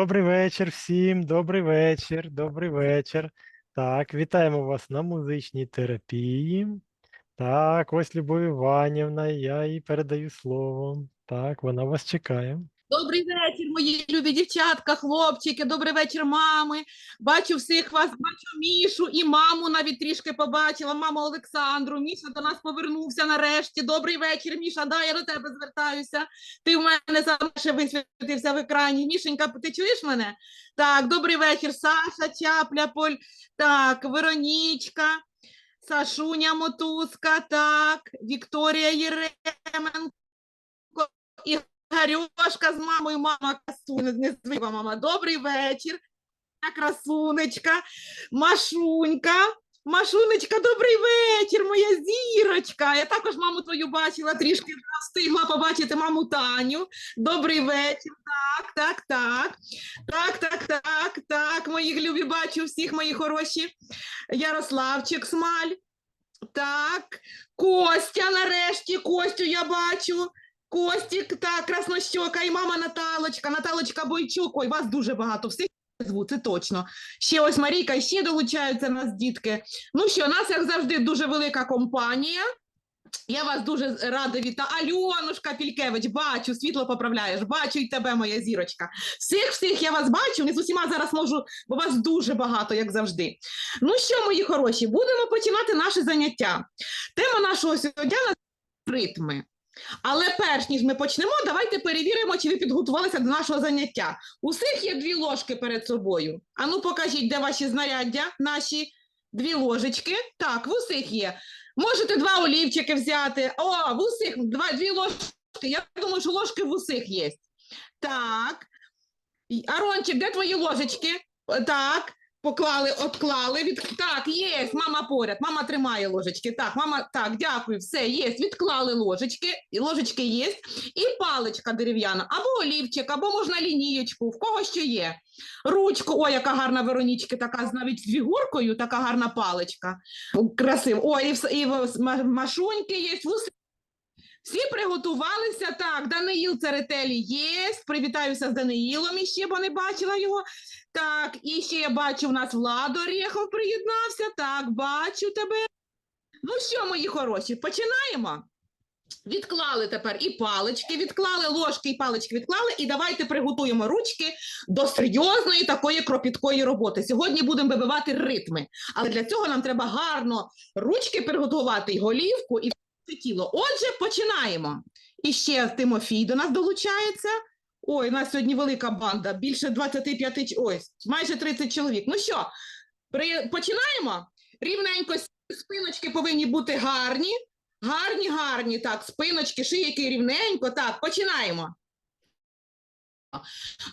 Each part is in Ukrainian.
Добрий вечір всім, добрий вечір, добрий вечір. Так, вітаємо вас на музичній терапії. Так, ось Любов Іванівна, я їй передаю слово. Так, вона вас чекає. Добрий вечір, мої любі дівчатка, хлопчики, добрий вечір, мами. Бачу всіх вас, бачу Мішу і маму навіть трішки побачила, маму Олександру. Міша до нас повернувся нарешті. Добрий вечір, Міша. Да, я до тебе звертаюся. Ти в мене ще висвітився в екрані. Мішенька, ти чуєш мене? Так, добрий вечір, Саша, Чапля, Поль, так, Веронічка. Сашуня Мотузка, так, Вікторія Єременко, Гарюшка з мамою, мама красуня, не звикла мама. Добрий вечір. Красунечка, Машунька. Машунечка, добрий вечір, моя зірочка. Я також маму твою бачила, трішки встигла побачити маму Таню. Добрий вечір. Так, так, так. Так, так, так, так. Мої любі бачу всіх мої хороші. Ярославчик Смаль. Так, Костя нарешті, Костю я бачу. Костік, так, краснощока і мама Наталочка, Наталочка Бойчук. Ой, вас дуже багато, всіх зву, це точно. Ще ось Марійка, ще долучаються нас дітки. Ну що, нас, як завжди, дуже велика компанія. Я вас дуже рада вітаю. Альонушка Пількевич, бачу, світло поправляєш, бачу і тебе, моя зірочка. Всіх, всіх я вас бачу, не з усіма зараз можу, бо вас дуже багато, як завжди. Ну що, мої хороші, будемо починати наше заняття. Тема нашого сьогодні – ритми. Але перш ніж ми почнемо, давайте перевіримо, чи ви підготувалися до нашого заняття. Усіх є дві ложки перед собою. Ану, покажіть, де ваші знаряддя, наші дві ложечки. Так, в усіх є. Можете два олівчики взяти. О, в усіх два, дві ложки. Я думаю, що ложки в усіх є. Так. Арончик, де твої ложечки? Так. Поклали, отклали. Від... Так, є, мама поряд, мама тримає ложечки. Так, мама, так, дякую, все, є. Відклали ложечки, ложечки є. І паличка дерев'яна, або олівчик, або можна лінієчку, в кого що є. Ручку, ой, яка гарна Веронічки, така навіть з фігуркою, така гарна паличка. Красиво. Ой, і, і машуньки є, вуси. Всі приготувалися. Так, Даниїл Церетелі є. Привітаюся з Даниїлом іще, бо не бачила його. Так, і ще я бачу, в нас Влад Орєхов приєднався. Так, бачу тебе. Ну що, мої хороші, починаємо. Відклали тепер і палички, відклали, ложки і палички відклали, і давайте приготуємо ручки до серйозної такої кропіткої роботи. Сьогодні будемо вибивати ритми, але для цього нам треба гарно ручки приготувати, і голівку, і все тіло. Отже, починаємо. І ще Тимофій до нас долучається. Ой, у нас сьогодні велика банда, більше 25, ч- ой, майже 30 чоловік. Ну що, при... починаємо? Рівненько спиночки повинні бути гарні. Гарні, гарні, так, спиночки, шийки рівненько. Так, починаємо.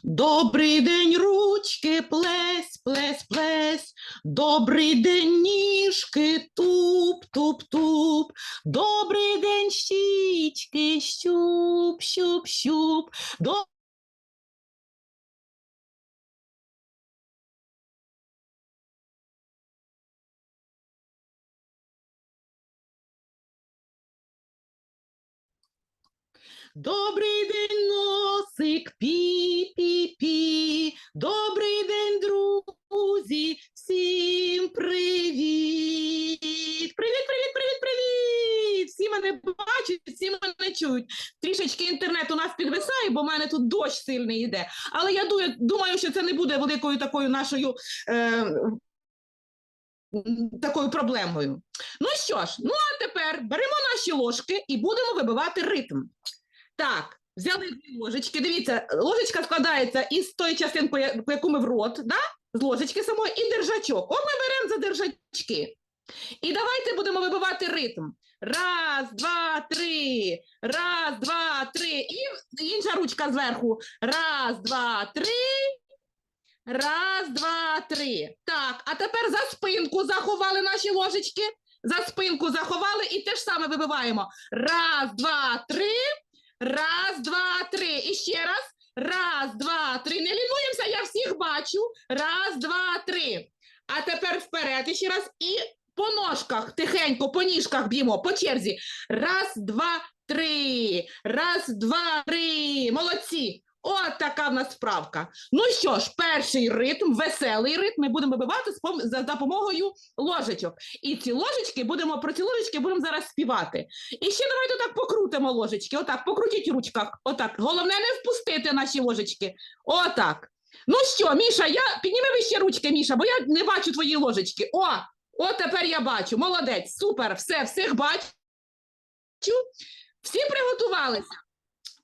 Добрий день, ручки, плесь, плесь, плесь. Добрий день, ніжки, туп, туп, туп. Добрий день, щічки, щуп, щуп, щуп. До... Добрий день, носик, пі-пі-пі. Добрий день, друзі. Всім привіт. Привіт, привіт, привіт, привіт. Всі мене бачать, всі мене чують. Трішечки інтернет у нас підвисає, бо в мене тут дощ сильний йде. Але я думаю, що це не буде великою такою нашою. Е, Такою проблемою. Ну що ж, ну а тепер беремо наші ложки і будемо вибивати ритм. Так, взяли дві ложечки. Дивіться, ложечка складається із тої частинки, я- яку ми в рот, да? з ложечки самої, і держачок. От ми беремо за держачки. І давайте будемо вибивати ритм. Раз, два, три. Раз, два, три. І інша ручка зверху. Раз, два, три. Раз, два, три. Так, а тепер за спинку заховали наші ложечки. За спинку заховали і те ж саме вибиваємо. Раз, два, три. Раз, два, три. І ще раз. Раз, два, три. Не лінуємося, я всіх бачу. Раз, два, три. А тепер вперед ще раз. І по ножках, тихенько, по ніжках б'ємо, по черзі. Раз, два, три. Раз, два, три. Молодці. От така в нас справка. Ну що ж, перший ритм, веселий ритм, ми будемо вибивати за допомогою ложечок. І ці ложечки будемо про ці ложечки будемо зараз співати. І ще давайте так покрутимо ложечки. Отак, покрутіть в ручках. Отак. Головне не впустити наші ложечки. Отак. Ну що, Міша, я підніми вище ручки, Міша, бо я не бачу твої ложечки. О, от тепер я бачу. Молодець, супер, все, всіх бачу. Всі приготувалися.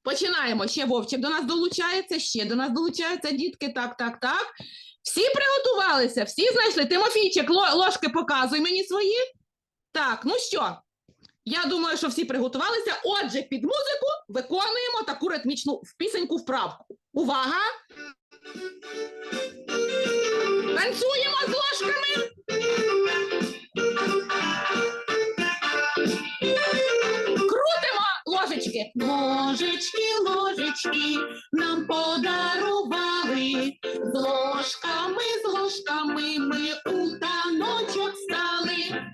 Починаємо. Ще Вовчик до нас долучається, ще до нас долучаються дітки. Так, так, так. Всі приготувалися, всі знайшли. Тимофійчик, ложки показуй мені свої. Так, ну що? Я думаю, що всі приготувалися. Отже, під музику виконуємо таку ритмічну пісеньку вправку. Увага! Танцюємо з ложками. Ложечки. Ложечки, ложечки нам подарували, з ложками, з ложками ми у таночок стали.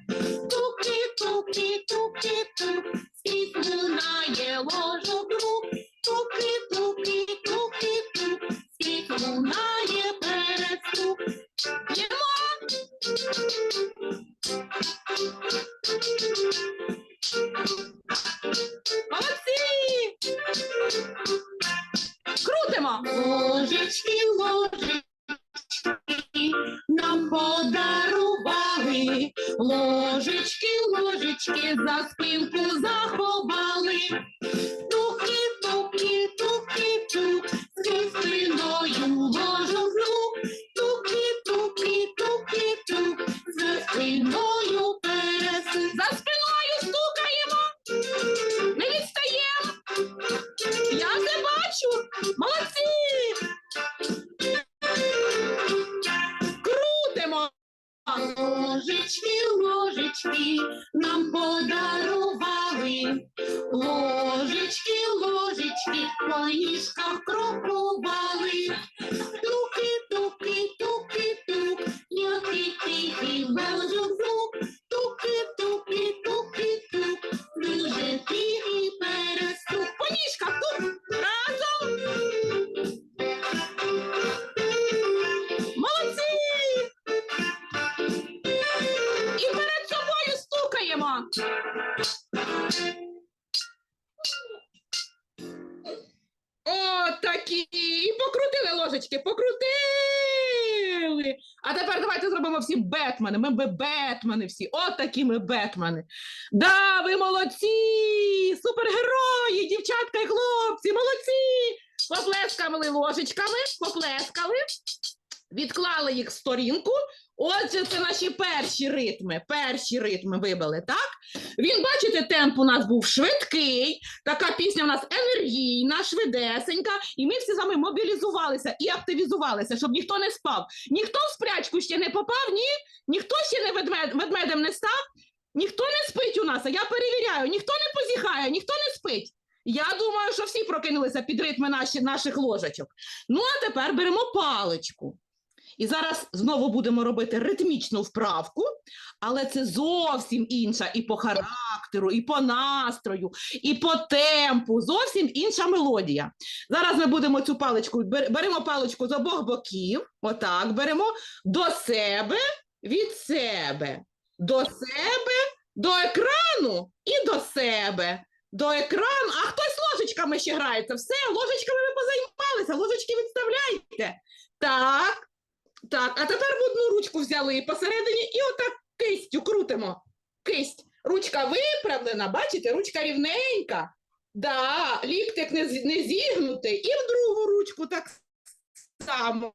Всі Бетмени. Ми Бетмени всі. От такі ми Бетмени. Да, ви молодці! Супергерої, дівчатка і хлопці, молодці! Поплескали ложечками, поплескали, відклали їх в сторінку. Отже, це наші перші ритми. Перші ритми вибили, так? Він, бачите, темп у нас був швидкий, така пісня у нас енергійна, швидесенька, і ми всі з вами мобілізувалися і активізувалися, щоб ніхто не спав. Ніхто в спрячку ще не попав, ні? Ніхто ще не ведмед, ведмедем не став, ніхто не спить у нас. А я перевіряю, ніхто не позіхає, ніхто не спить. Я думаю, що всі прокинулися під ритми наші, наших ложечок. Ну, а тепер беремо паличку. І зараз знову будемо робити ритмічну вправку, але це зовсім інша і по характеру, і по настрою, і по темпу, зовсім інша мелодія. Зараз ми будемо цю паличку, беремо паличку з обох боків, отак, беремо до себе, від себе, до себе, до екрану і до себе. До екрану, а хтось ложечками ще грається. Все, ложечками ви позаймалися, ложечки відставляйте. Так, так, а тепер в одну ручку взяли посередині і отак кистю крутимо. Кисть. Ручка виправлена, бачите, ручка рівненька. Да, ліктик не зігнутий. І в другу ручку так само.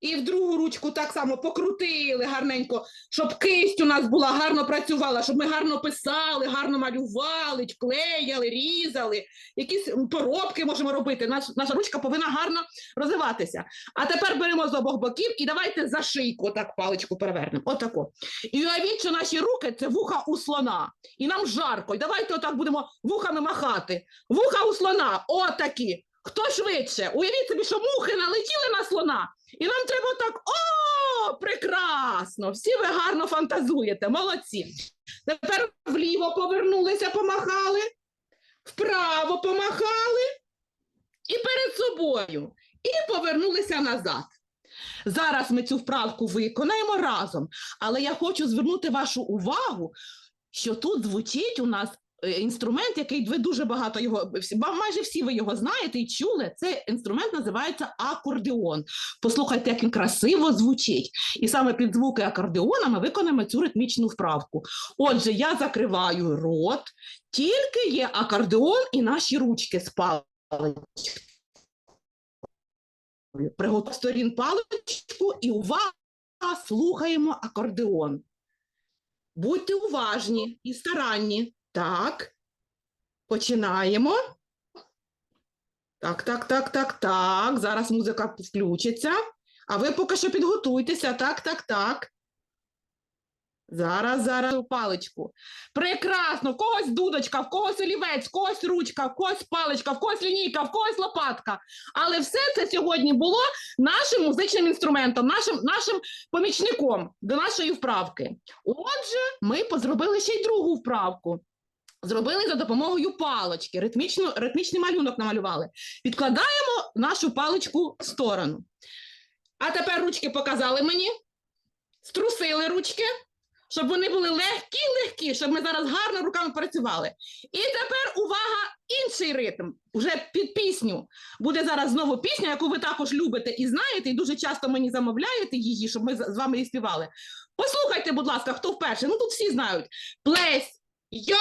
І в другу ручку так само покрутили гарненько, щоб кисть у нас була гарно працювала, щоб ми гарно писали, гарно малювали, клеяли, різали, якісь поробки можемо робити. Наш, наша ручка повинна гарно розвиватися. А тепер беремо з обох боків і давайте за шийку так паличку перевернемо. Отако. І уявіть, що наші руки це вуха у слона. І нам жарко. І давайте отак будемо вухами махати. Вуха у слона, отакі. Хто швидше? Уявіть собі, що мухи налетіли на слона, і нам треба так. О, прекрасно! Всі ви гарно фантазуєте, молодці. Тепер вліво повернулися, помахали, вправо помахали і перед собою, і повернулися назад. Зараз ми цю вправку виконаємо разом, але я хочу звернути вашу увагу, що тут звучить у нас інструмент, який ви дуже багато його, всі- майже всі ви його знаєте і чули. Цей інструмент називається акордеон. Послухайте, як він красиво звучить. І саме під звуки акордеона ми виконаємо цю ритмічну вправку. Отже, я закриваю рот, тільки є акордеон і наші ручки з паличкою. Приготуй сторін паличку і увага, слухаємо акордеон. Будьте уважні і старанні. Так. Починаємо. Так, так, так, так, так. Зараз музика включиться. А ви поки що підготуйтеся. Так, так, так. Зараз, зараз паличку. Прекрасно. В когось дудочка, в когось олівець, в когось ручка, в когось паличка, в когось лінійка, в когось лопатка. Але все це сьогодні було нашим музичним інструментом, нашим, нашим помічником до нашої вправки. Отже, ми позробили ще й другу вправку. Зробили за допомогою палички, ритмічно, ритмічний малюнок намалювали. Відкладаємо нашу паличку в сторону. А тепер ручки показали мені, струсили ручки, щоб вони були легкі-легкі, щоб ми зараз гарно руками працювали. І тепер увага, інший ритм, вже під пісню. Буде зараз знову пісня, яку ви також любите і знаєте, і дуже часто мені замовляєте її, щоб ми з вами її співали. Послухайте, будь ласка, хто вперше? Ну тут всі знають. Плесь, йо,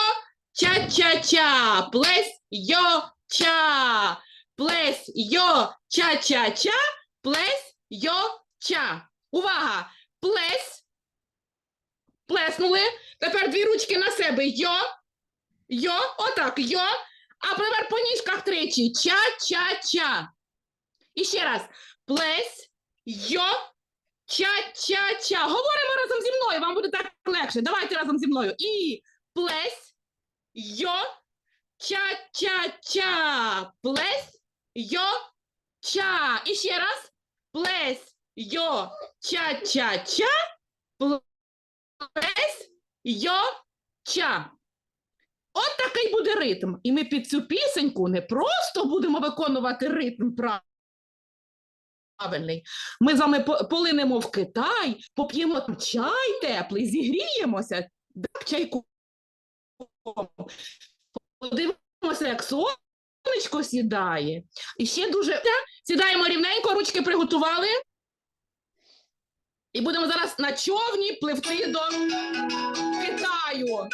ча-ча-ча, плесь, йо, ча, плесь, йо, ча-ча-ча, плесь, йо, ча. Увага! Плесь. Плеснули. Тепер дві ручки на себе. Йо, йо, отак, йо. А тепер по ніжках тричі. Ча-ча-ча. І ще раз. Плесь, йо, ча-ча-ча. Говоримо разом зі мною, вам буде так легше. Давайте разом зі мною. І плесь, йо, ча-ча-ча. Плесь, йо, ча. І ще раз. Плесь, йо, ча-ча-ча. Плесь, йо, ча. От такий буде ритм. І ми під цю пісеньку не просто будемо виконувати ритм правильний. Ми з вами полинемо в Китай, поп'ємо чай теплий, зігріємося, так, чайку. Подивимося, як сонечко сідає. І ще дуже сідаємо рівненько, ручки приготували. І будемо зараз на човні пливти до Китаю.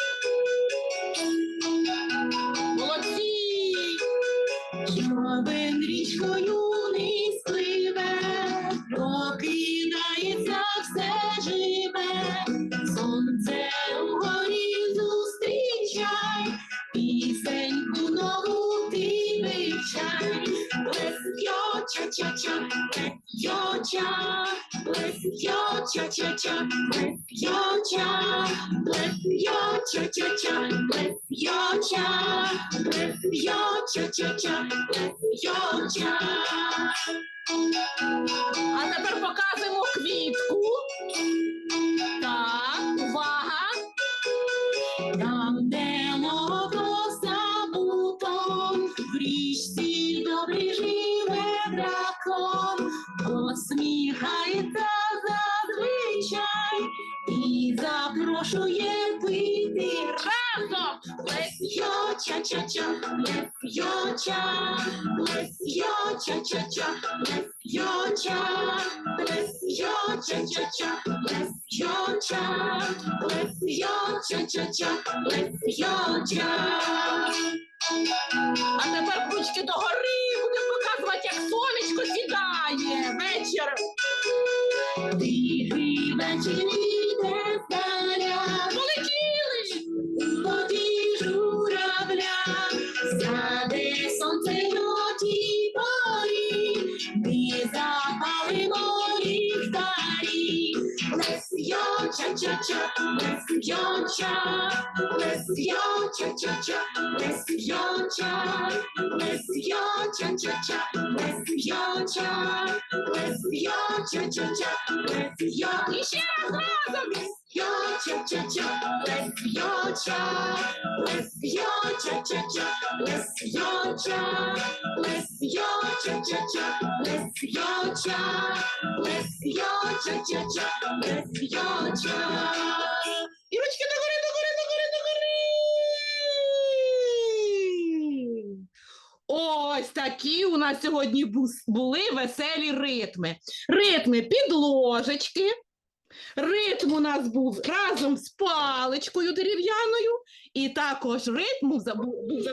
Молодці! Човен річкою ча-ча-ча, блес йо ча, блес йо ча-ча-ча, блес йо ча, блес йо ча-ча-ча, блес йо ча, блес йо ча-ча-ча, блес йо ча. А тепер показуємо квітку. Так, увага. Разом. Блес йо ча-ча-ча, блес йо ча, блес йо ча-ча-ча, блес йо ча, блес йо ча-ча-ча, блес йо ча. А тепер ручки догори. Будемо показувати, як сонечко сідає. Вечір. Ча-ча-ча, блес йо ча, блес йо ча-ча-ча, блес йо ча, блес йо ча-ча-ча, блес йо ча, блес йо ча-ча-ча, блес йо І ще раз разом. Cha-cha-cha, bless your child, bless your cha-cha-cha, bless your child, bless your cha-cha-cha, bless your child, bless your cha-cha-cha, bless your child. І ручки догори, догори, догори, догори. Ось такі у нас сьогодні були веселі ритми. Ритми під ложечки. Ритм у нас був разом з паличкою дерев'яною, і також ритм був за,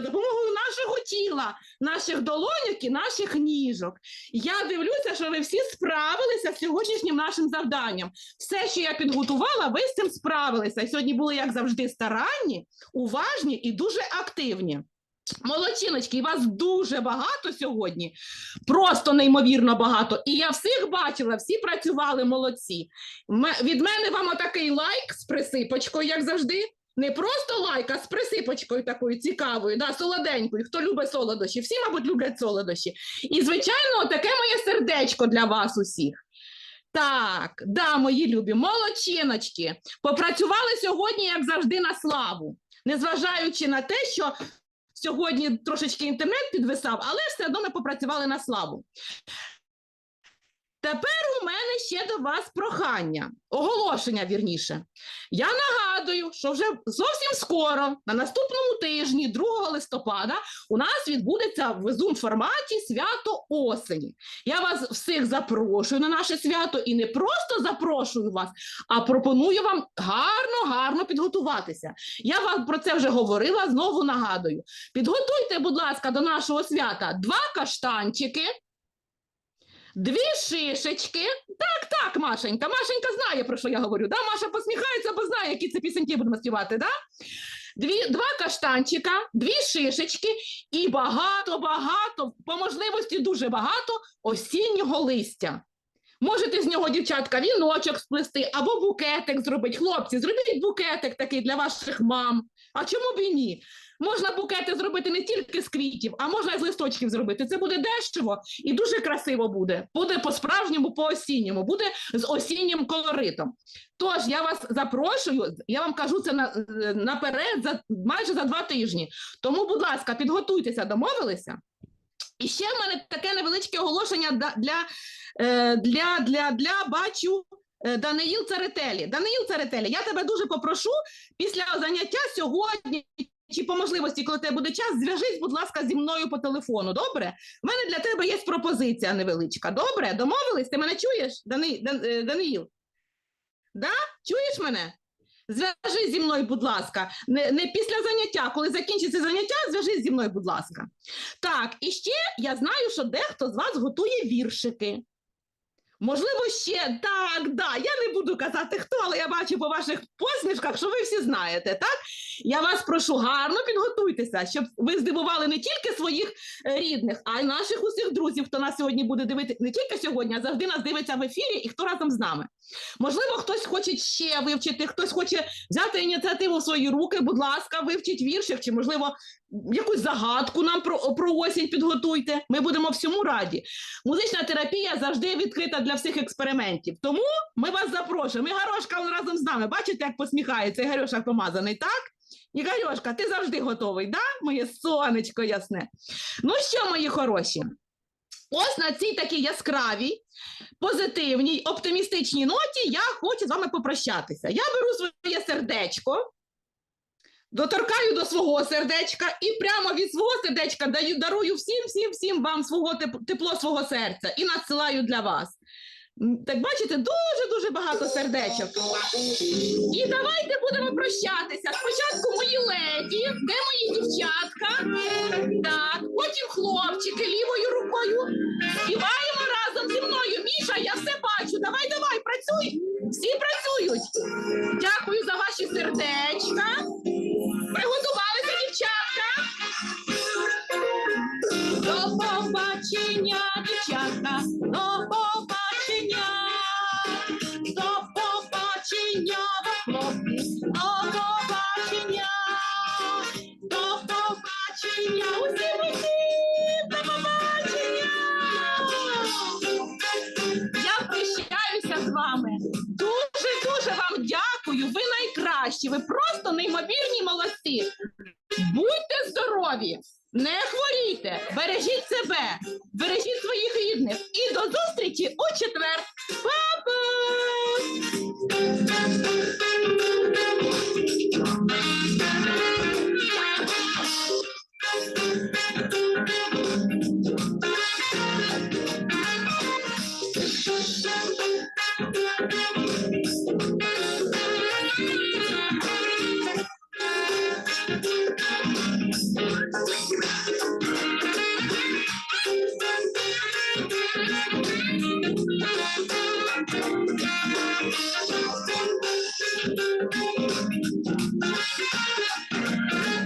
допомогою нашого тіла, наших долоньок і наших ніжок. Я дивлюся, що ви всі справилися з сьогоднішнім нашим завданням. Все, що я підготувала, ви з цим справилися. Сьогодні були, як завжди, старанні, уважні і дуже активні. Молодчиночки, вас дуже багато сьогодні, просто неймовірно багато. І я всіх бачила, всі працювали молодці. Від мене вам отакий лайк з присипочкою, як завжди. Не просто лайк, а з присипочкою такою цікавою, да, солоденькою. Хто любить солодощі? Всі, мабуть, люблять солодощі. І, звичайно, таке моє сердечко для вас усіх. Так, да, мої любі, молодчиночки. Попрацювали сьогодні, як завжди, на славу, незважаючи на те, що сьогодні трошечки інтернет підвисав, але все одно ми попрацювали на славу. Тепер у мене ще до вас прохання, оголошення вірніше. Я нагадую, що вже зовсім скоро, на наступному тижні, 2 листопада, у нас відбудеться в Zoom форматі свято осені. Я вас всіх запрошую на наше свято і не просто запрошую вас, а пропоную вам гарно, гарно підготуватися. Я вам про це вже говорила, знову нагадую. Підготуйте, будь ласка, до нашого свята два каштанчики, дві шишечки. Так, так, Машенька. Машенька знає, про що я говорю. Да? Маша посміхається, бо знає, які це пісеньки будемо співати. Да? Дві, два каштанчика, дві шишечки і багато-багато, по можливості дуже багато осіннього листя. Можете з нього, дівчатка, віночок сплести або букетик зробити. Хлопці, зробіть букетик такий для ваших мам. А чому б і ні? Можна букети зробити не тільки з квітів, а можна і з листочків зробити. Це буде дешево і дуже красиво буде. Буде по-справжньому, по-осінньому, буде з осіннім колоритом. Тож я вас запрошую, я вам кажу це на, наперед за майже за два тижні. Тому, будь ласка, підготуйтеся, домовилися. І ще в мене таке невеличке оголошення для, е, для, для, для бачу. е, Даниїл Царетелі. Даниїл Царетелі, я тебе дуже попрошу після заняття сьогодні чи по можливості, коли тебе буде час, зв'яжись, будь ласка, зі мною по телефону. Добре? У мене для тебе є пропозиція невеличка. Добре? Домовились? Ти мене чуєш, Дани, Дан, е, Даниїл? Да? Чуєш мене? Зв'яжись зі мною, будь ласка. Не, не після заняття, коли закінчиться заняття, зв'яжись зі мною, будь ласка. Так, і ще я знаю, що дехто з вас готує віршики. Можливо, ще так, да. Я не буду казати хто, але я бачу по ваших посмішках, що ви всі знаєте, так? Я вас прошу гарно підготуйтеся, щоб ви здивували не тільки своїх е, рідних, а й наших усіх друзів, хто нас сьогодні буде дивитися, не тільки сьогодні, а завжди нас дивиться в ефірі і хто разом з нами. Можливо, хтось хоче ще вивчити, хтось хоче взяти ініціативу в свої руки, будь ласка, вивчіть віршик, чи, можливо, якусь загадку нам про, про осінь підготуйте. Ми будемо всьому раді. Музична терапія завжди відкрита для всіх експериментів. Тому ми вас запрошуємо. Ігорьошка он разом з нами. Бачите, як посміхається Ігорьоша помазаний, так? Ігорьошка, ти завжди готовий, да? Моє сонечко ясне. Ну що, мої хороші? Ось на цій такій яскравій, позитивній, оптимістичній ноті я хочу з вами попрощатися. Я беру своє сердечко, доторкаю до свого сердечка і прямо від свого сердечка даю, дарую всім, всім, всім вам свого тепло свого серця і надсилаю для вас. Так бачите, дуже-дуже багато сердечок. І давайте будемо прощатися. Спочатку мої леді, де мої дівчатка? Так, потім хлопчики лівою рукою. Співаємо разом зі мною. Міша, я все бачу. Давай, давай, працюй. Всі працюють. Дякую за ваші сердечка.